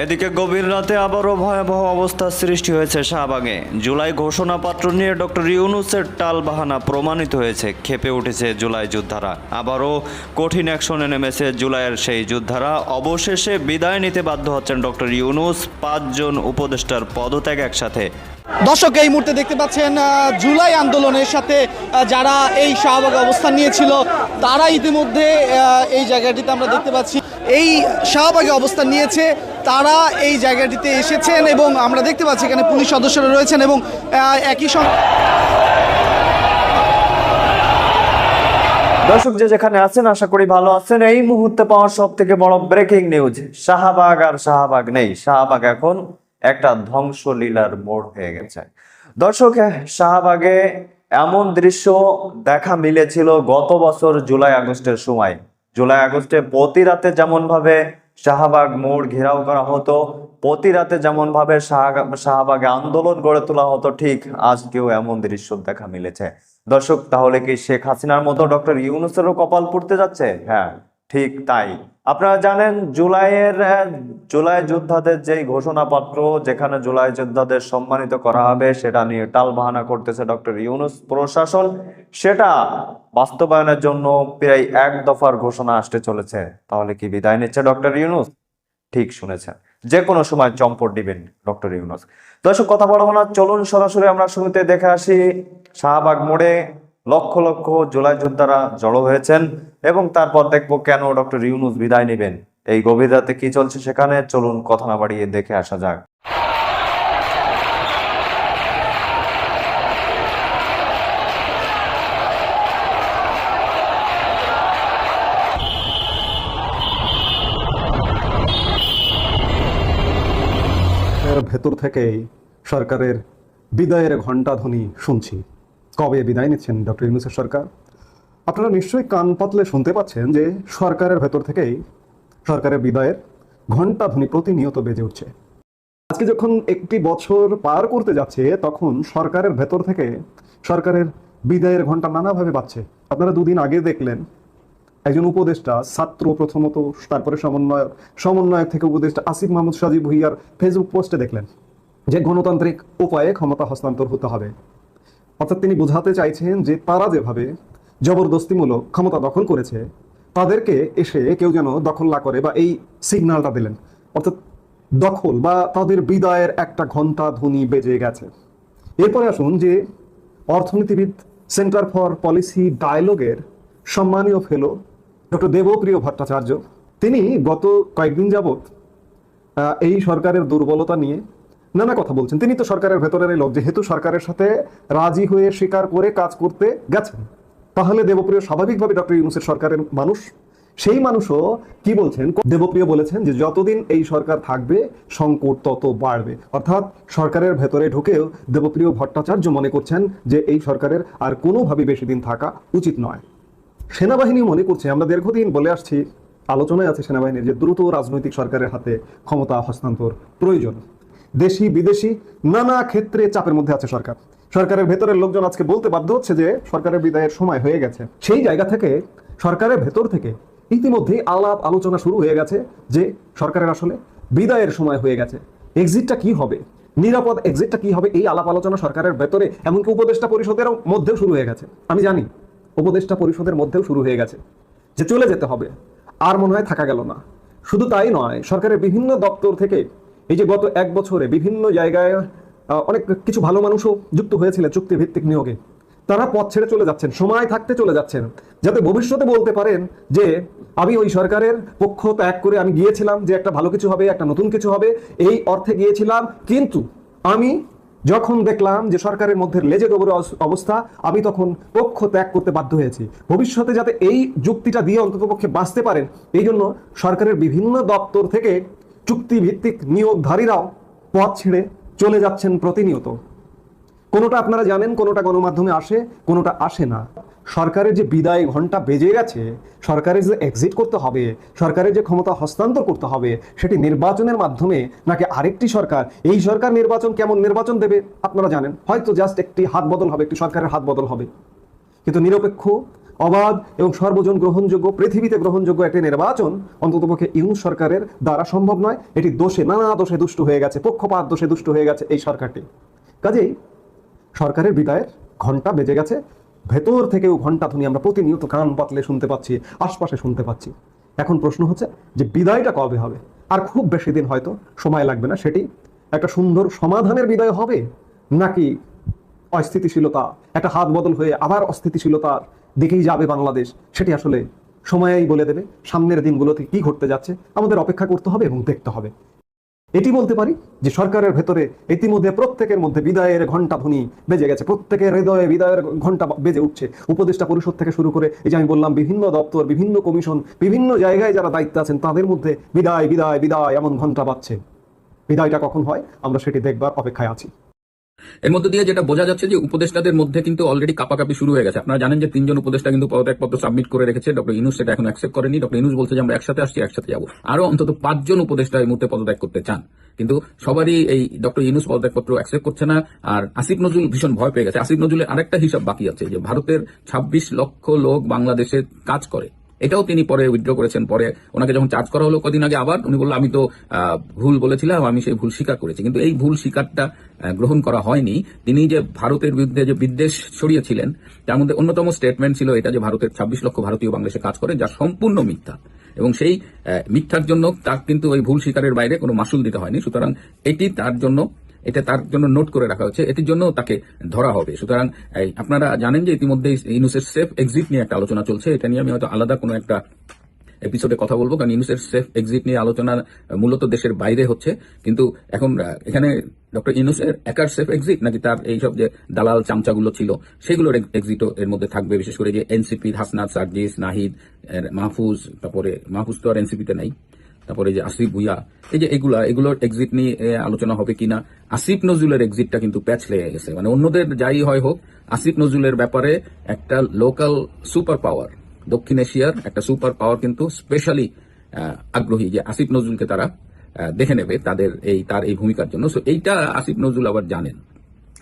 এদিকে গভীর রাতে আবারও ভয়াবহ অবস্থার সৃষ্টি হয়েছে শাহবাগে। জুলাই ঘোষণাপত্র নিয়ে ডক্টর ইউনুসের টাল বাহানা প্রমাণিত হয়েছে, খেপে উঠেছে জুলাই যোদ্ধারা। আবারও কঠিন অ্যাকশনে নেমেছে জুলাইয়ের সেই যোদ্ধারা। অবশেষে বিদায় নিতে বাধ্য হচ্ছেন ডক্টর ইউনুস। পাঁচজন উপদেষ্টার পদত্যাগ একসাথে। দর্শক, এই মুহূর্তে দেখতে পাচ্ছেন জুলাই আন্দোলনের সাথে যারা এই শাহবাগে অবস্থান নিয়েছিল, তারা ইতিমধ্যে এই জায়গাটিতে আমরা দেখতে পাচ্ছি, এই শাহবাগে অবস্থান নিয়েছে। তারা এই জায়গাটিতে এসেছেন এবং আমরা দেখতে পাচ্ছি এখানে পুলিশ সদস্যরা রয়েছেন এবং একই সঙ্গে দর্শক যে যেখানে আছেন, আশা করি ভালো আছেন। এই মুহূর্তে পাওয়া সব থেকে বড় ব্রেকিং নিউজ শাহবাগ আর শাহবাগ নেই। শাহবাগ এখন একটা ধ্বংসলীলার মোড় হয়ে গেছে। দর্শক শাহবাগে এমন দৃশ্য দেখা মিলেছিল গত বছর জুলাই আগস্টের সময়। জুলাই আগস্টে প্রতি রাতে যেমন ভাবে শাহবাগ মোড় ঘেরাও করা হতো। প্রতি রাতে যেমন ভাবে শাহবাগে আন্দোলন গড়ে তোলা হতো, ঠিক আজকেও এমন দৃশ্য দেখা মিলেছে। দর্শক, তাহলে কি শেখ হাসিনার মতো ডক্টর ইউনুসেরও কপাল পড়তে যাচ্ছে? হ্যাঁ। ঠিক তাই। আপনারা জানেন জুলাইয়ের জুলাই যোদ্ধাদের যেই ঘোষণাপত্র, যেখানে জুলাই যোদ্ধাদের সম্মানিত করা হবে, সেটা নিয়ে টাল টালবাহানা করতেছে ডক্টর ইউনুস প্রশাসন। সেটা বাস্তবায়নের জন্য প্রায় এক দফার ঘোষণা আসতে চলেছে। তাহলে কি বিদায় নিচ্ছে ডক্টর ইউনুস? ঠিক শুনেছেন। যে কোনো সময় চম্পট দিবেন ডক্টর ইউনুস। দর্শক, কথা বলব না। চলুন সরাসরি আমরা শুরুতে দেখে আসি শাহবাগ মোড়ে লক্ষ লক্ষ জুলাই যোদ্ধারা জড়ো হয়েছেন এবং তারপর দেখব কেন ডক্টর ইউনুস বিদায় নেবেন। এই গভীর রাতে কি চলছে সেখানে? চলুন কথা না বাড়িয়ে দেখে আসা যাক। ভেতর থেকেই সরকারের বিদায়ের ঘণ্টাধ্বনি শুনছি। কবে বিদায় নিচ্ছেন ডক্টর ইউনুসের সরকার? আপনারা নিশ্চয়ই কান পাতলে শুনতে পাচ্ছেন যে সরকারের ভেতর থেকেই সরকারের বিদায়ের ঘণ্টাধ্বনি প্রতিনিয়ত বেজে উঠছে। আজকে যখন একটি বছর পার করতে যাচ্ছে, তখন সরকারের ভেতর থেকে সরকারের বিদায়ের ঘণ্টা নানাভাবে বাজছে। আপনারা দুদিন আগে দেখলেন, একজন উপদেষ্টা, ছাত্র প্রথমত, তারপরে সমন্বয়ক সমন্বয়ক থেকে উপদেষ্টা আসিফ মাহমুদ সাজিব ভুইয়ার ফেসবুক পোস্টে দেখলেন যে গণতান্ত্রিক উপায়ে ক্ষমতা হস্তান্তর হতে হবে। অর্থাৎ তিনি বোঝাতে চাইছেন যে তারা যেভাবে জবরদস্তিমূলক ক্ষমতা দখল করেছে, তাদেরকে এসে কেউ যেন দখল না করে বা এই সিগন্যালটা দিলেন। অর্থাৎ দখল বা তাদের বিদায়ের একটা ঘণ্টা ধ্বনি বেজে গেছে। এরপরে আসুন যে অর্থনীতিবিদ সেন্টার ফর পলিসি ডায়ালগের সম্মানীয় ফেলো ডক্টর দেবপ্রিয় ভট্টাচার্য। তিনি গত কয়েকদিন যাবৎ এই সরকারের দুর্বলতা নিয়ে নানা কথা বলছেন। তিনি তো সরকারের ভেতরের লোক, যেহেতু সরকারের সাথে রাজি হয়ে স্বীকার করে কাজ করতে গেছেন, তাহলে দেবপ্রিয় স্বাভাবিকভাবে ডক্টর ইউনুসের সরকারের মানুষ। সেই মানুষও কি বলছেন? দেবপ্রিয় বলেছেন যে যতদিন এই সরকার থাকবে, সংকট তত বাড়বে। অর্থাৎ সরকারের ভেতরে ঢুকেও দেবপ্রিয় ভট্টাচার্য মনে করছেন যে এই সরকারের আর কোনোভাবে বেশি দিন থাকা উচিত নয়। সেনাবাহিনী মনে করছে, আমরা দীর্ঘদিন বলে আসছি, আলোচনায় আছে সেনাবাহিনীর যে দ্রুত রাজনৈতিক সরকারের হাতে ক্ষমতা হস্তান্তর প্রয়োজন। দেশি, বিদেশি, নানা ক্ষেত্রে চাপের মধ্যে আছে সরকার। সরকারের ভেতরের লোকজন আজকে বলতে বাধ্য হচ্ছে যে সরকারের বিদায়ের সময় হয়ে গেছে। সেই জায়গা থেকে, সরকারের ভেতর থেকে ইতিমধ্যেই আলাপ আলোচনা শুরু হয়ে গেছে যে সরকারের আসলে বিদায়ের সময় হয়ে গেছে। এক্সিটটা কি হবে? নিরাপদ এক্সিটটা কি হবে? এই আলাপ আলোচনা সরকারের ভেতরে এমনকি উপদেষ্টা পরিষদের মধ্যেও শুরু হয়ে গেছে। আমি জানি, উপদেষ্টা পরিষদের মধ্যেও শুরু হয়ে গেছে যে চলে যেতে হবে। আর মনে হয় থাকা গেল না। শুধু তাই নয়, সরকারের বিভিন্ন দপ্তর থেকে এই যে গত এক বছরে বিভিন্ন জায়গায় অনেক কিছু ভালো মানুষও যুক্ত হয়েছিলেন চুক্তি ভিত্তিক নিয়োগে। তারা পথ ছেড়ে চলে যাচ্ছেন, সময় থাকতে চলে যাচ্ছেন, যাতে ভবিষ্যতে বলতে পারেন যে, আমি ওই সরকারের পক্ষ ত্যাগ করে আমি গিয়েছিলাম যে একটা ভালো কিছু হবে, একটা নতুন কিছু হবে, এই অর্থে গিয়েছিলাম। কিন্তু আমি যখন দেখলাম যে সরকারের মধ্যে লেজে গোবর অবস্থা, আমি তখন পক্ষ ত্যাগ করতে বাধ্য হয়েছি। ভবিষ্যতে যাতে এই যুক্তিটা দিয়ে অন্ততপক্ষে বাঁচতে পারেন, এই জন্য সরকারের বিভিন্ন দপ্তর থেকে চুক্তিভিত্তিক নিয়োগধারীরাও পথ ছেড়ে চলে যাচ্ছেন প্রতিনিয়ত। কোনোটা আপনারা জানেন, কোনোটা গণমাধ্যমে আসে, কোনোটা আসে না। সরকারের যে বিদায় ঘণ্টা বেজে গেছে, সরকারের যে এক্সিট করতে হবে, সরকারের যে ক্ষমতা হস্তান্তর করতে হবে, সেটি নির্বাচনের মাধ্যমে নাকি আরেকটি সরকার, এই সরকার নির্বাচন কেমন নির্বাচন দেবে, আপনারা জানেন। হয়তো জাস্ট একটি হাত বদল হবে, একটি সরকারের হাত বদল হবে। কিন্তু নিরপেক্ষ অবাধ এবং সর্বজন গ্রহণযোগ্য, পৃথিবীতে গ্রহণযোগ্য একটি নির্বাচন অন্ততপক্ষে ইউনুস সরকারের দ্বারা সম্ভব নয়। এটি দোষে, নানা দোষে দুষ্ট হয়ে গেছে, পক্ষপাত দোষে দুষ্ট হয়ে গেছে এই সরকারটি। কাজেই সরকারের বিদায়ের ঘণ্টা বেজে গেছে। ভেতর থেকেও ঘণ্টা ধ্বনি আমরা প্রতিনিয়ত কান পাতলে শুনতে পাচ্ছি, আশপাশে শুনতে পাচ্ছি। এখন প্রশ্ন হচ্ছে, যে বিদায়টা কবে হবে? আর খুব বেশি দিন হয়তো সময় লাগবে না সেটি। একটা সুন্দর সমাধানের বিদায় হবে? নাকি অস্থিতিশীলতা, একটা হাত বদল হয়ে আবার অস্থিতিশীলতার দিকেই যাবে বাংলাদেশ। সেটি আসলে সময়েই বলে দেবে সামনের দিনগুলোতে কি ঘটতে যাচ্ছে। আমাদের অপেক্ষা করতে হবে এবং দেখতে হবে। এটি বলতে পারি যে সরকারের ভেতরে ইতিমধ্যে প্রত্যেকের মধ্যে বিদায়ের ঘণ্টা ধ্বনি বেজে গেছে। প্রত্যেকের হৃদয়ে বিদায়ের ঘণ্টা বেজে উঠছে। উপদেষ্টা পরিষদ থেকে শুরু করে এই যে আমি বললাম বিভিন্ন দপ্তর, বিভিন্ন কমিশন, বিভিন্ন জায়গায় যারা দায়িত্বে আছেন, তাদের মধ্যে বিদায় বিদায় বিদায় এমন ঘণ্টা বাজছে। বিদায়টা কখন হয়? আমরা সেটি দেখবার অপেক্ষায় আছি। এর মধ্যে দিয়ে যেটা বোঝা যাচ্ছে যে উপদেষ্টাদের মধ্যে কিন্তু অলরেডি কাপাকাপি শুরু হয়ে গেছে। আপনারা জানেন যে তিনজন উপদেষ্টা কিন্তু পদত্যাগপত্র সাবমিট করে রেখেছে। ডক্টর ইনুস সেটা এখন অ্যাকসেপ্ট করেনি। ডক্টর ইনুস বলছে যে আমরা একসাথে আসছি, একসাথে যাব। আরও অন্তত পাঁচজন উপদেষ্টা এই মুহূর্তে পদত্যাগ করতে চান। কিন্তু সবারই এই ডক্টর ইনুস পদত্যাগপত্র অ্যাকসেপ্ট করছে না। আর আসিফ নজরুল ভীষণ ভয় পেয়ে গেছে। আসিফ নজরুলের আরেকটা হিসাব বাকি আছে যে ভারতের ছাব্বিশ লক্ষ লোক বাংলাদেশে কাজ করে। এটাও তিনি পরে উইথড্র করেছেন। পরে ওনাকে যখন চার্জ করা হলো কদিন আগে আবার, উনি বলল, আমি তো ভুল বলেছিলাম, আমি সেই ভুল স্বীকার করেছি। কিন্তু এই ভুল স্বীকারটা গ্রহণ করা হয়নি। তিনি যে ভারতের বিরুদ্ধে যে বিদ্বেষ ছড়িয়েছিলেন, তার মধ্যে অন্যতম স্টেটমেন্ট ছিল এটা যে ভারতের ছাব্বিশ লক্ষ ভারতীয় বাংলাদেশে কাজ করে, যা সম্পূর্ণ মিথ্যা। এবং সেই মিথ্যার জন্য তার কিন্তু ওই ভুল স্বীকারের বাইরে কোনো মাসুল দিতে হয়নি। সুতরাং এটি তার জন্য এটা তার জন্য নোট করে রাখা হচ্ছে। এটির জন্য তাকে ধরা হবে। সুতরাং আপনারা জানেন যে ইতিমধ্যে ইউনুসের সেফ এক্সিট নিয়ে একটা আলোচনা চলছে। এটা নিয়ে আমি হয়তো আলাদা কোনো একটা এপিসোডে কথা বলব, কারণ ইউনুসের সেফ এক্সিট নিয়ে আলোচনা মূলত দেশের বাইরে হচ্ছে। কিন্তু এখন, এখানে ডক্টর ইউনুসের একার সেফ এক্সিট নাকি তার এইসব যে দালাল চামচাগুলো ছিল, সেগুলোর এক্সিটও এর মধ্যে থাকবে। বিশেষ করে যে এনসিপি হাসনাত, সার্জিস, নাহিদ মাহফুজ, তারপরে মাহফুজ তো আর এনসিপিতে নাই। তারপরে যে আসিফ ভুইয়া, এই যে এগুলা, এগুলোর এক্সিট নিয়ে আলোচনা হবে কিনা? আসিফ নজরুলের এক্সিটটা কিন্তু প্যাচ লেগে গেছে। মানে অন্যদের যাই হয় হোক, আসিফ নজরুলের ব্যাপারে একটা লোকাল সুপার পাওয়ার দক্ষিণ এশিয়ার একটা সুপার পাওয়ার কিন্তু স্পেশালি আগ্রহী যে আসিফ নজরুলকে তারা দেখে নেবে তাদের এই, তার এই ভূমিকার জন্য। সো এইটা আসিফ নজরুল আবার জানেন।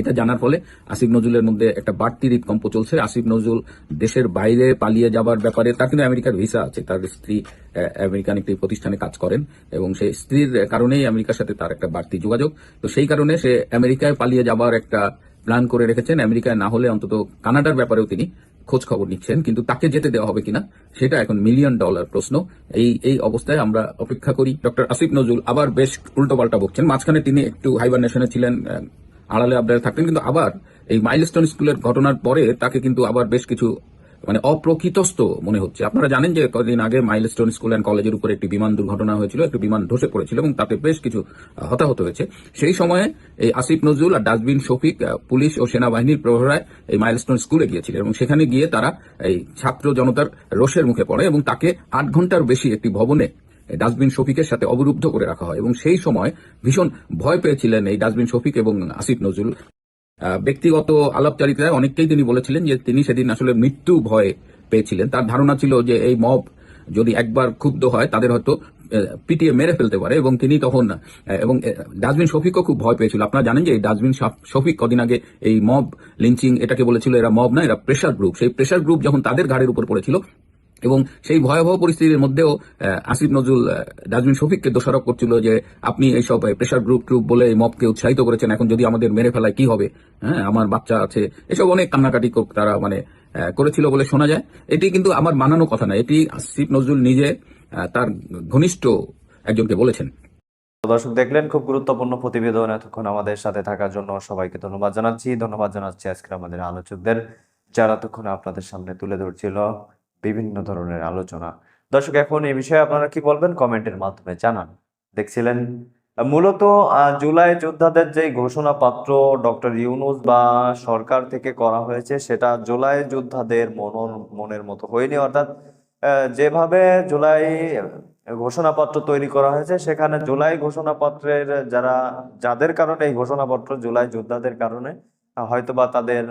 এটা জানার ফলে আসিফ নজরুলের মধ্যে একটা বাড়তি হৃদকম্প চলছে। আসিফ নজরুল দেশের বাইরে পালিয়ে যাবার ব্যাপারে তার কিন্তু আমেরিকার ভিসা আছে। তার স্ত্রী আমেরিকান একটি প্রতিষ্ঠানে কাজ করেন এবং সেই স্ত্রীর কারণেই আমেরিকার সাথে তার একটা বাড়তি যোগাযোগ। তো সেই কারণে সে আমেরিকায় পালিয়ে যাবার একটা প্ল্যান করে রেখেছেন। আমেরিকায় না হলে অন্তত কানাডার ব্যাপারেও তিনি খোঁজ খবর নিচ্ছেন। কিন্তু তাকে যেতে দেওয়া হবে কিনা, সেটা এখন মিলিয়ন ডলার প্রশ্ন। এই এই অবস্থায় আমরা অপেক্ষা করি। ডক্টর আসিফ নজরুল আবার বেশ উল্টোপাল্টা বকছেন। মাঝখানে তিনি একটু হাইবারনেশনে ছিলেন আড়ালে আবদারে থাকতেন, কিন্তু আবার এই মাইলস্টোন স্কুলের ঘটনার পরে তাকে কিন্তু আবার বেশ কিছু মানে অপ্রকৃতস্থ মনে হচ্ছে। আপনারা জানেন যে কদিন আগে মাইলস্টোন স্কুল অ্যান্ড কলেজের উপরে একটি বিমান দুর্ঘটনা হয়েছিল, একটি বিমান ধসে পড়েছিল এবং তাতে বেশ কিছু হতাহত হয়েছে। সেই সময়ে এই আসিফ নজরুল আর ডাস্টবিন শফিক পুলিশ ও সেনাবাহিনীর প্রহরায় এই মাইলস্টোন স্কুলে গিয়েছিলেন এবং সেখানে গিয়ে তারা এই ছাত্র জনতার রোষের মুখে পড়ে এবং তাকে আট ঘণ্টার বেশি একটি ভবনে ডাস্টবিন শফিকের সাথে অবরুদ্ধ করে রাখা হয় এবং সেই সময় ভীষণ ভয় পেয়েছিলেন এই ডাস্টবিন শফিক এবং আসিফ নজরুল। ব্যক্তিগত আলাপচারিতায় অনেককেই তিনি বলেছিলেন যে তিনি সেদিন আসলে মৃত্যু ভয় পেয়েছিলেন। তার ধারণা ছিল যে এই মব যদি একবার ক্ষুব্ধ হয়, তাদের হয়তো পিটিয়ে মেরে ফেলতে পারে এবং তিনি তখন এবং ডাস্টবিন শফিকও খুব ভয় পেয়েছিল। আপনারা জানেন যে এই ডাস্টবিন শফিক কদিন আগে এই মব লিঞ্চিং এটাকে বলেছিল, এরা মব না, এরা প্রেশার গ্রুপ। সেই প্রেশার গ্রুপ যখন তাদের ঘাড়ের উপর পড়েছিল এবং সেই ভয়াবহ পরিস্থিতির মধ্যেও আসিফ নজরুল ডাস্টবিন শফিককে দোষারোপ করছিল যে আপনি এইসব প্রেশার গ্রুপ ট্রুপ বলে এই মবকে উৎসাহিত করেছেন, এখন যদি আমাদের মেরে ফেলায় কি হবে? হ্যাঁ আমার বাচ্চা আছে। এসব অনেক কান্নাকাটি তারা মানে করেছিল বলে শোনা যায়। এটি কিন্তু আমার মানানো কথা না। এটি আসিফ নজরুল নিজে তার ঘনিষ্ঠ একজনকে বলেছেন। দর্শক দেখলেন, খুব গুরুত্বপূর্ণ প্রতিবেদন এতক্ষণ আমাদের সাথে থাকার জন্য সবাইকে ধন্যবাদ জানাচ্ছি। ধন্যবাদ জানাচ্ছি আজকের আমাদের আলোচকদের, যারা এতক্ষণ আপনাদের সামনে তুলে ধরছিল। বিভিন্ন ধরনের আলোচনা। দর্শক, এখন এই বিষয়ে আপনারা কি বলবেন? কমেন্টের মাধ্যমে জানান। দেখছিলেন, মূলত জুলাই যোদ্ধাদের যে ঘোষণাপত্র ডক্টর ইউনুস বা সরকার থেকে করা হয়েছে, সেটা জুলাই যোদ্ধাদের মন মনের মতো হয়নি। অর্থাৎ যেভাবে জুলাই ঘোষণাপত্র তৈরি করা হয়েছে, সেখানে জুলাই ঘোষণাপত্রের যারা, যাদের কারণে এই ঘোষণাপত্র জুলাই যোদ্ধাদের কারণে হয়তোবা তাদের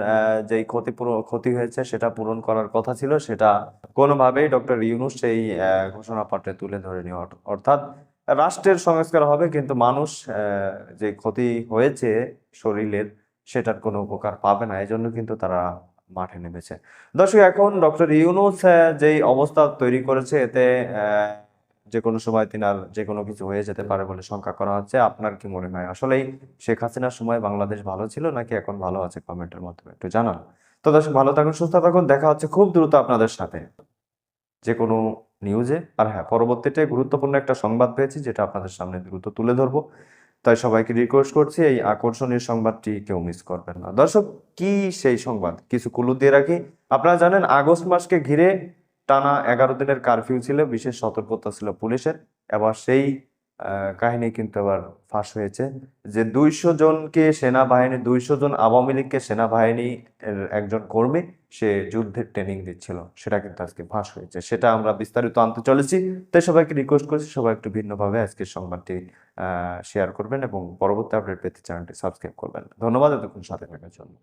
যেই ক্ষতি ক্ষতি হয়েছে সেটা পূরণ করার কথা ছিল, সেটা কোনোভাবেই ডক্টর ইউনুস সেই ঘোষণাপত্রে তুলে ধরেনি অর- অর্থাৎ রাষ্ট্রের সংস্কার হবে, কিন্তু মানুষ যে ক্ষতি হয়েছে শরীরের, সেটার কোনো উপকার পাবে না, এজন্য কিন্তু তারা মাঠে নেমেছে। দর্শক, এখন ডক্টর ইউনুস যেই অবস্থা তৈরি করেছে, এতে যে কোনো সময় তিনার যে কোনো কিছু হয়ে যেতে পারে বলে শঙ্কা করা হচ্ছে। আপনার কি মনে হয়? আসলেই শেখ হাসিনার সময় বাংলাদেশ ভালো ছিল নাকি এখন ভালো আছে কমেন্টের মাধ্যমে? একটু জানান। তো দর্শক ভালো থাকুন সুস্থ থাকুন। দেখা হচ্ছে খুব দ্রুত আপনাদের সাথে। যে কোনো নিউজে আর হ্যাঁ পরবর্তীতে গুরুত্বপূর্ণ একটা সংবাদ পেয়েছি যেটা আপনাদের সামনে দ্রুত তুলে ধরবো। তাই সবাইকে রিকোয়েস্ট করছি এই আকর্ষণীয় সংবাদটি কেউ মিস করবেন না। দর্শক কি সেই সংবাদ? কিছু কুলু দিয়ে রাখি। আপনারা জানেন আগস্ট মাসকে ঘিরে টানা এগারো দিনের কারফিউ ছিল, বিশেষ সতর্কতা ছিল পুলিশের। এবার সেই কাহিনী কিন্তু এবার ফাঁস হয়েছে যে দুইশো জনকে সেনাবাহিনী, দুইশো জন আওয়ামী লীগকে সেনাবাহিনী একজন কর্মী, সে যুদ্ধের ট্রেনিং দিচ্ছিল। সেটা কিন্তু আজকে ফাঁস হয়েছে। সেটা আমরা বিস্তারিত আনতে চলেছি। তাই সবাইকে রিকোয়েস্ট করছি সবাই একটু ভিন্নভাবে আজকের সংবাদটি শেয়ার করবেন এবং পরবর্তী আপডেট পেতে চ্যানেলটি সাবস্ক্রাইব করবেন। ধন্যবাদ, এতক্ষণ সাথে থাকার জন্য।